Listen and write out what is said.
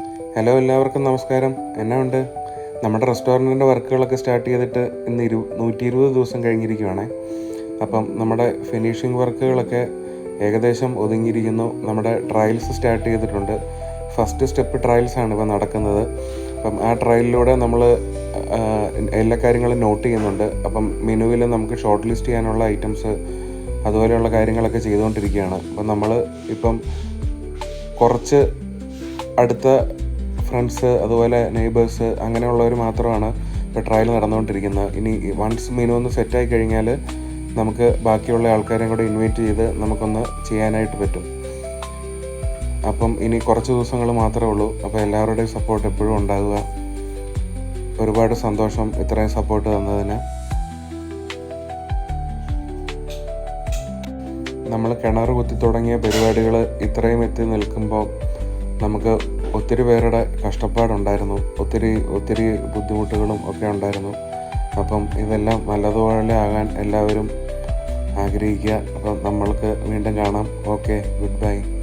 Hello എല്ലാവർക്കും നമസ്കാരം. എന്നാ ഉണ്ട്? നമ്മുടെ റെസ്റ്റോറന്റിന്റെ വർക്കുകളൊക്കെ സ്റ്റാർട്ട് ചെയ്തിട്ട് ഇന്ന് ഇരു നൂറ്റി ഇരുപത് ദിവസം കഴിഞ്ഞിരിക്കുവാണേ. അപ്പം നമ്മുടെ ഫിനിഷിംഗ് വർക്കുകളൊക്കെ ഏകദേശം ഒതുങ്ങിയിരിക്കുന്നു. നമ്മുടെ ട്രയൽസ് സ്റ്റാർട്ട് ചെയ്തിട്ടുണ്ട്. ഫസ്റ്റ് സ്റ്റെപ്പ് ട്രയൽസ് ആണ് ഇപ്പോൾ നടക്കുന്നത്. അപ്പം ആ ട്രയലിലൂടെ നമ്മൾ എല്ലാ കാര്യങ്ങളും നോട്ട് ചെയ്യുന്നുണ്ട്. അപ്പം മെനുവിൽ നമുക്ക് ഷോർട്ട് ലിസ്റ്റ് ചെയ്യാനുള്ള ഐറ്റംസ് അതുപോലെയുള്ള കാര്യങ്ങളൊക്കെ ചെയ്തുകൊണ്ടിരിക്കുകയാണ്. അപ്പം നമ്മൾ ഇപ്പം കുറച്ച് അടുത്ത ഫ്രണ്ട്സ് അതുപോലെ നെയ്ബേഴ്സ് അങ്ങനെയുള്ളവർ മാത്രമാണ് ഇപ്പോൾ ട്രയൽ നടന്നുകൊണ്ടിരിക്കുന്നത്. ഇനി വൺസ് മെനു ഒന്ന് സെറ്റായി കഴിഞ്ഞാൽ നമുക്ക് ബാക്കിയുള്ള ആൾക്കാരെയും കൂടെ ഇൻവൈറ്റ് ചെയ്ത് നമുക്കൊന്ന് ചെയ്യാനായിട്ട് പറ്റും. അപ്പം ഇനി കുറച്ച് ദിവസങ്ങൾ മാത്രമേ ഉള്ളൂ. അപ്പോൾ എല്ലാവരുടെയും സപ്പോർട്ട് എപ്പോഴും ഉണ്ടാകുക ഒരുപാട് സന്തോഷം ഇത്രയും സപ്പോർട്ട് തന്നതിന്. നമ്മൾ കിണർ കുത്തി തുടങ്ങിയ പരിപാടികൾ ഇത്രയും എത്തി നിൽക്കുമ്പോൾ നമുക്ക് ഒത്തിരി പേരുടെ കഷ്ടപ്പാടുണ്ടായിരുന്നു. ഒത്തിരി ഒത്തിരി ബുദ്ധിമുട്ടുകളും ഒക്കെ ഉണ്ടായിരുന്നു. അപ്പം ഇതെല്ലാം നല്ലതുപോലെ ആകാൻ എല്ലാവരും ആഗ്രഹിക്കുക. അപ്പം നമ്മൾക്ക് വീണ്ടും കാണാം. Okay goodbye.